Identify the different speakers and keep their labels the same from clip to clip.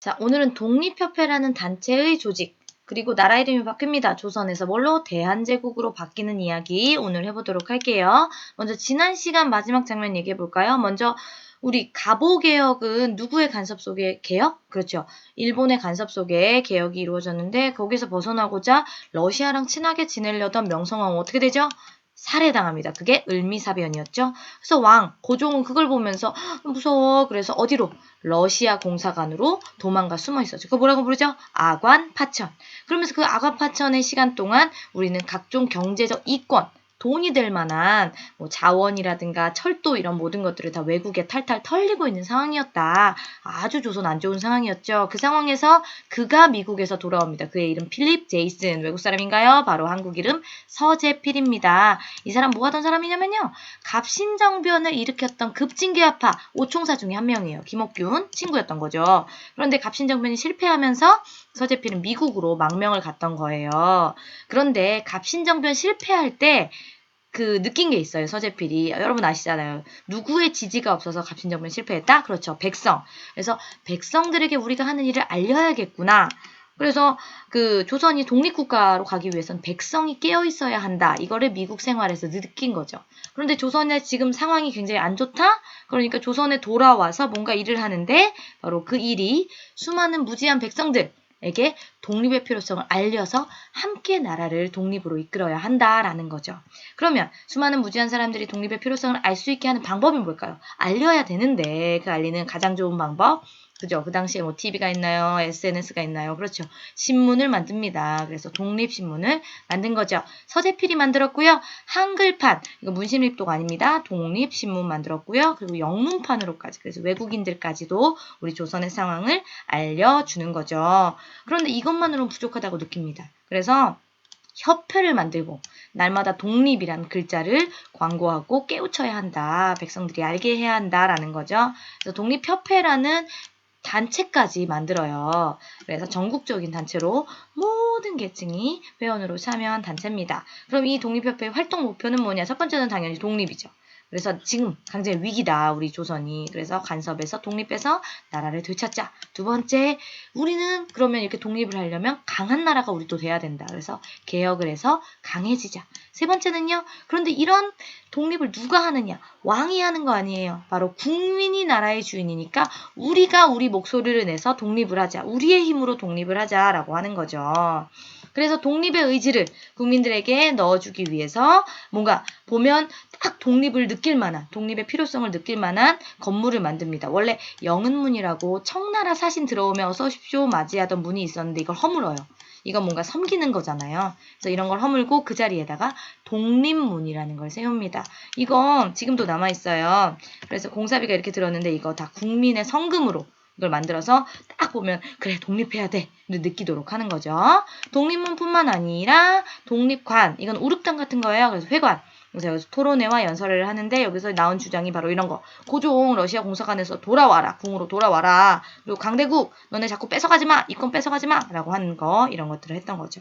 Speaker 1: 자, 오늘은 독립협회라는 단체의 조직, 그리고 나라 이름이 바뀝니다. 조선에서 뭘로? 대한제국으로 바뀌는 이야기 오늘 해보도록 할게요. 먼저 지난 시간 마지막 장면 얘기해 볼까요? 먼저 우리 가보개혁은 누구의 간섭 속에 개혁? 그렇죠. 일본의 간섭 속에 개혁이 이루어졌는데 거기서 벗어나고자 러시아랑 친하게 지내려던 명성황후 어떻게 되죠? 살해당합니다. 그게 을미사변이었죠. 그래서 왕, 고종은 그걸 보면서 무서워. 그래서 어디로? 러시아 공사관으로 도망가 숨어 있었죠. 그거 뭐라고 부르죠? 아관 파천. 그러면서 그 아관 파천의 시간 동안 우리는 각종 경제적 이권, 돈이 될 만한 뭐 자원이라든가 철도 이런 모든 것들을 다 외국에 탈탈 털리고 있는 상황이었다. 아주 조선 안 좋은 상황이었죠. 그 상황에서 그가 미국에서 돌아옵니다. 그의 이름 필립 제이슨 외국 사람인가요? 바로 한국 이름 서재필입니다. 이 사람 뭐 하던 사람이냐면요. 갑신정변을 일으켰던 급진계화파 오총사 중에 한 명이에요. 김옥균 친구였던 거죠. 그런데 갑신정변이 실패하면서 서재필은 미국으로 망명을 갔던 거예요. 그런데 갑신정변 실패할 때 그 느낀 게 있어요. 서재필이 여러분 아시잖아요. 누구의 지지가 없어서 갑신정변 실패했다? 그렇죠. 백성. 그래서 백성들에게 우리가 하는 일을 알려야겠구나. 그래서 그 조선이 독립국가로 가기 위해선 백성이 깨어 있어야 한다. 이거를 미국 생활에서 느낀 거죠. 그런데 조선의 지금 상황이 굉장히 안 좋다? 그러니까 조선에 돌아와서 뭔가 일을 하는데 바로 그 일이 수많은 무지한 백성들 에게 독립의 필요성을 알려서 함께 나라를 독립으로 이끌어야 한다라는 거죠. 그러면 수많은 무지한 사람들이 독립의 필요성을 알 수 있게 하는 방법이 뭘까요? 알려야 되는데 그 알리는 가장 좋은 방법 그죠? 그 당시에 뭐 TV가 있나요? SNS가 있나요? 그렇죠. 신문을 만듭니다. 그래서 독립신문을 만든 거죠. 서재필이 만들었고요. 한글판, 이거 문신립도가 아닙니다. 독립신문 만들었고요. 그리고 영문판으로까지, 그래서 외국인들까지도 우리 조선의 상황을 알려주는 거죠. 그런데 이것만으로는 부족하다고 느낍니다. 그래서 협회를 만들고 날마다 독립이란 글자를 광고하고 깨우쳐야 한다. 백성들이 알게 해야 한다라는 거죠. 그래서 독립협회라는 단체까지 만들어요. 그래서 전국적인 단체로 모든 계층이 회원으로 참여한 단체입니다. 그럼 이 독립협회의 활동 목표는 뭐냐? 첫 번째는 당연히 독립이죠. 그래서 지금 굉장히 위기다 우리 조선이. 그래서 간섭에서 독립해서 나라를 되찾자. 두 번째 우리는 그러면 이렇게 독립을 하려면 강한 나라가 우리도 돼야 된다. 그래서 개혁을 해서 강해지자. 세 번째는요 그런데 이런 독립을 누가 하느냐? 왕이 하는 거 아니에요. 바로 국민이 나라의 주인이니까 우리가 우리 목소리를 내서 독립을 하자. 우리의 힘으로 독립을 하자라고 하는 거죠 그래서 독립의 의지를 국민들에게 넣어주기 위해서 뭔가 보면 딱 독립을 느낄 만한 독립의 필요성을 느낄 만한 건물을 만듭니다. 원래 영은문이라고 청나라 사신 들어오면 어서 오십시오 맞이하던 문이 있었는데 이걸 허물어요. 이건 뭔가 섬기는 거잖아요. 그래서 이런 걸 허물고 그 자리에다가 독립문이라는 걸 세웁니다. 이건 지금도 남아 있어요. 그래서 공사비가 이렇게 들었는데 이거 다 국민의 성금으로 이걸 만들어서 딱 보면 그래 독립해야 돼 느끼도록 하는 거죠. 독립문뿐만 아니라 독립관 이건 우륙당 같은 거예요. 그래서 회관 그래서 여기서 토론회와 연설을 하는데 여기서 나온 주장이 바로 이런 거. 고종 러시아 공사관에서 돌아와라. 궁으로 돌아와라. 그리고 강대국 너네 자꾸 뺏어가지 마. 이권 뺏어가지 마. 라고 하는 거 이런 것들을 했던 거죠.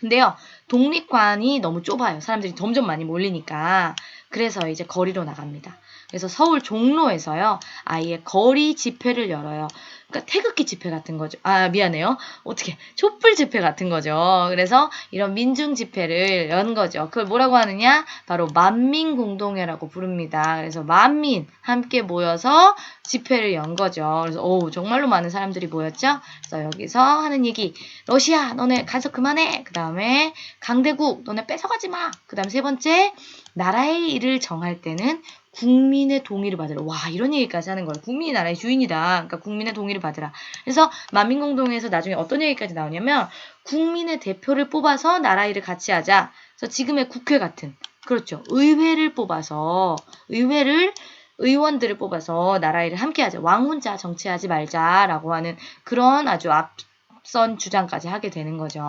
Speaker 1: 근데요. 독립관이 너무 좁아요. 사람들이 점점 많이 몰리니까. 그래서 이제 거리로 나갑니다. 그래서 서울 종로에서요. 아예 거리 집회를 열어요. 그러니까 태극기 집회 같은 거죠. 아, 미안해요. 어떻게 촛불 집회 같은 거죠. 그래서 이런 민중 집회를 연 거죠. 그걸 뭐라고 하느냐? 바로 만민 공동회라고 부릅니다. 그래서 만민 함께 모여서 집회를 연 거죠. 그래서 오, 정말로 많은 사람들이 모였죠. 그래서 여기서 하는 얘기. 러시아 너네 간섭 그만해. 그다음에 강대국 너네 뺏어가지 마. 그다음 세 번째 나라의 일을 정할 때는 국민의 동의를 받으라. 와, 이런 얘기까지 하는 거예요. 국민이 나라의 주인이다. 그러니까 국민의 동의를 받으라. 그래서 만민공동회에서 나중에 어떤 얘기까지 나오냐면 국민의 대표를 뽑아서 나라 일을 같이 하자. 그래서 지금의 국회 같은 그렇죠. 의회를 뽑아서 의회를 의원들을 뽑아서 나라 일을 함께 하자. 왕 혼자 정치하지 말자라고 하는 그런 아주 앞선 주장까지 하게 되는 거죠.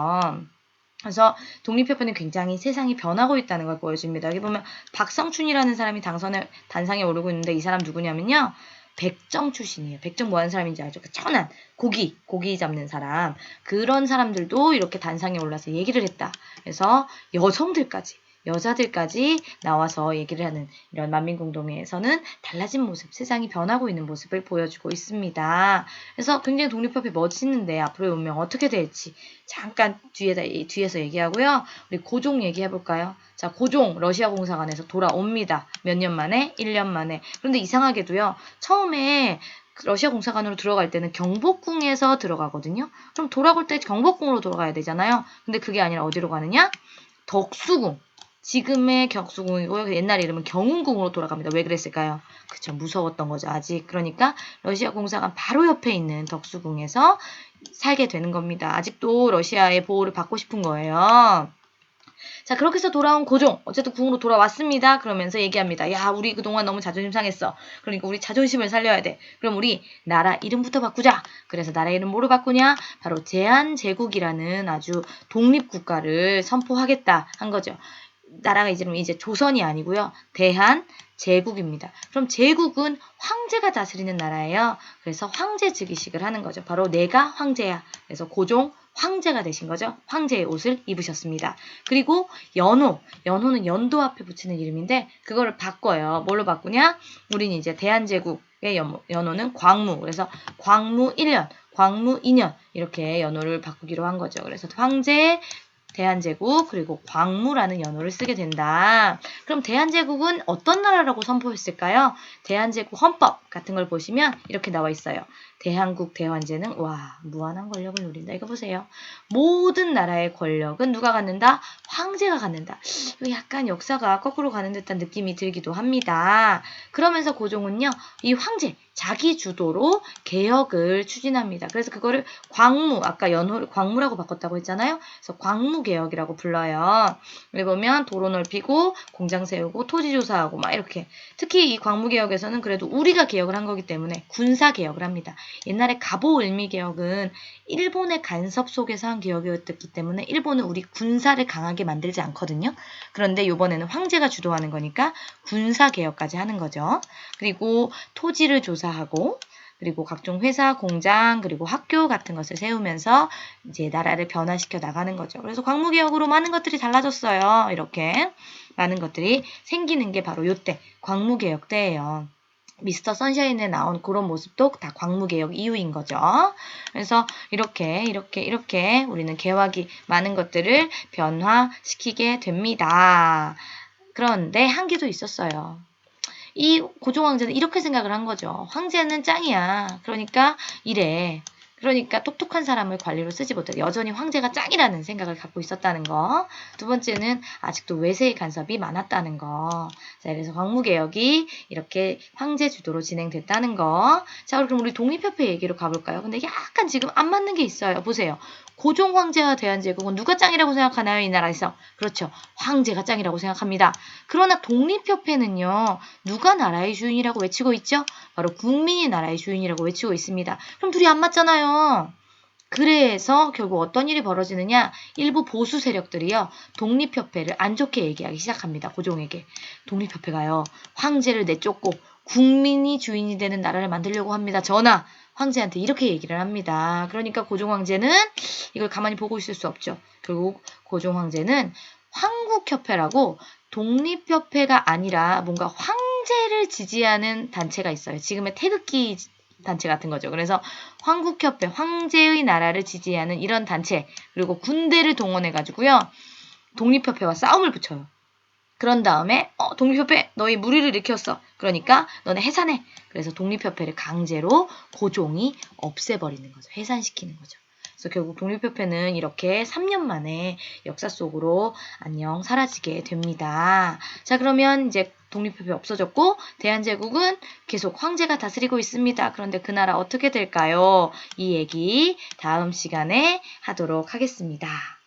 Speaker 1: 그래서 독립협회는 굉장히 세상이 변하고 있다는 걸 보여줍니다. 여기 보면 박성춘이라는 사람이 당선에 단상에 오르고 있는데 이 사람 누구냐면요. 백정 출신이에요. 백정 뭐 하는 사람인지 알죠? 그 천한 고기 고기 잡는 사람 그런 사람들도 이렇게 단상에 올라서 얘기를 했다. 그래서 여성들까지 여자들까지 나와서 얘기를 하는 이런 만민공동회에서는 달라진 모습, 세상이 변하고 있는 모습을 보여주고 있습니다. 그래서 굉장히 독립협회 멋있는데 앞으로의 운명 어떻게 될지 잠깐 뒤에다, 뒤에서 얘기하고요. 우리 고종 얘기해볼까요? 자, 고종 러시아 공사관에서 돌아옵니다. 몇 년 만에? 1년 만에. 그런데 이상하게도요. 처음에 러시아 공사관으로 들어갈 때는 경복궁에서 들어가거든요. 그럼 돌아올 때 경복궁으로 돌아가야 되잖아요. 근데 그게 아니라 어디로 가느냐? 덕수궁. 지금의 격수궁이고 옛날 이름은 경운궁으로 돌아갑니다. 왜 그랬을까요? 그쵸 무서웠던 거죠 아직 그러니까 러시아 공사관 바로 옆에 있는 덕수궁에서 살게 되는 겁니다. 아직도 러시아의 보호를 받고 싶은 거예요. 자 그렇게 해서 돌아온 고종 어쨌든 궁으로 돌아왔습니다. 그러면서 얘기합니다. 야 우리 그동안 너무 자존심 상했어. 그러니까 우리 자존심을 살려야 돼. 그럼 우리 나라 이름부터 바꾸자. 그래서 나라 이름 뭐로 바꾸냐? 바로 제한제국이라는 아주 독립국가를 선포하겠다 한 거죠. 나라가 이제 이제 조선이 아니고요. 대한 제국입니다. 그럼 제국은 황제가 다스리는 나라예요. 그래서 황제 즉위식을 하는 거죠. 바로 내가 황제야. 그래서 고종 황제가 되신 거죠. 황제의 옷을 입으셨습니다. 그리고 연호. 연호는 연도 앞에 붙이는 이름인데 그거를 바꿔요. 뭘로 바꾸냐? 우린 이제 대한제국의 연, 연호는 광무. 그래서 광무 1년, 광무 2년 이렇게 연호를 바꾸기로 한 거죠. 그래서 황제 대한제국 그리고 광무라는 연호를 쓰게 된다. 그럼 대한제국은 어떤 나라라고 선포했을까요? 대한제국 헌법 같은 걸 보시면 이렇게 나와 있어요. 대한국 대환제는 와 무한한 권력을 누린다. 이거 보세요. 모든 나라의 권력은 누가 갖는다? 황제가 갖는다. 이거 약간 역사가 거꾸로 가는 듯한 느낌이 들기도 합니다. 그러면서 고종은요, 이 황제 자기 주도로 개혁을 추진합니다. 그래서 그거를 광무 아까 연호를 광무라고 바꿨다고 했잖아요. 그래서 광무 개혁이라고 불러요. 여기 보면 도로 넓히고 공장 세우고 토지 조사하고 막 이렇게 특히 이 광무 개혁에서는 그래도 우리가 개혁을 한 거기 때문에 군사 개혁을 합니다. 옛날에 가보 을미 개혁은 일본의 간섭 속에서 한 개혁이었기 때문에 일본은 우리 군사를 강하게 만들지 않거든요. 그런데 이번에는 황제가 주도하는 거니까 군사 개혁까지 하는 거죠. 그리고 토지를 조사하고 그리고 각종 회사, 공장, 그리고 학교 같은 것을 세우면서 이제 나라를 변화시켜 나가는 거죠. 그래서 광무개혁으로 많은 것들이 달라졌어요. 이렇게 많은 것들이 생기는 게 바로 요때 광무개혁 때예요. 미스터 선샤인에 나온 그런 모습도 다 광무개혁 이후인 거죠. 그래서 이렇게 이렇게 이렇게 우리는 개혁이 많은 것들을 변화시키게 됩니다. 그런데 한계도 있었어요. 이 고종 황제는 이렇게 생각을 한 거죠. 황제는 짱이야. 그러니까 이래. 그러니까 똑똑한 사람을 관리로 쓰지 못해. 여전히 황제가 짱이라는 생각을 갖고 있었다는 거. 두 번째는 아직도 외세의 간섭이 많았다는 거. 자, 그래서 광무개혁이 이렇게 황제 주도로 진행됐다는 거. 자, 그럼 우리 독립협회 얘기로 가볼까요? 근데 약간 지금 안 맞는 게 있어요. 보세요. 고종 황제와 대한제국은 누가 짱이라고 생각하나요? 이 나라에서. 그렇죠. 황제가 짱이라고 생각합니다. 그러나 독립협회는요. 누가 나라의 주인이라고 외치고 있죠? 바로 국민이 나라의 주인이라고 외치고 있습니다. 그럼 둘이 안 맞잖아요. 그래서 결국 어떤 일이 벌어지느냐? 일부 보수 세력들이요. 독립협회를 안 좋게 얘기하기 시작합니다. 고종에게. 독립협회가요. 황제를 내쫓고 국민이 주인이 되는 나라를 만들려고 합니다. 전하, 황제한테 이렇게 얘기를 합니다. 그러니까 고종 황제는 이걸 가만히 보고 있을 수 없죠. 결국 고종 황제는 황국협회라고 독립협회가 아니라 뭔가 황제를 지지하는 단체가 있어요. 지금의 태극기 단체 같은 거죠. 그래서 황국협회, 황제의 나라를 지지하는 이런 단체, 그리고 군대를 동원해가지고요. 독립협회와 싸움을 붙여요. 그런 다음에 어 독립협회 너희 무리를 일으켰어. 그러니까 너네 해산해. 그래서 독립협회를 강제로 고종이 없애버리는 거죠. 해산시키는 거죠. 그래서 결국 독립협회는 이렇게 3년 만에 역사 속으로 안녕 사라지게 됩니다. 자 그러면 이제 독립협회 없어졌고 대한제국은 계속 황제가 다스리고 있습니다. 그런데 그 나라 어떻게 될까요? 이 얘기 다음 시간에 하도록 하겠습니다.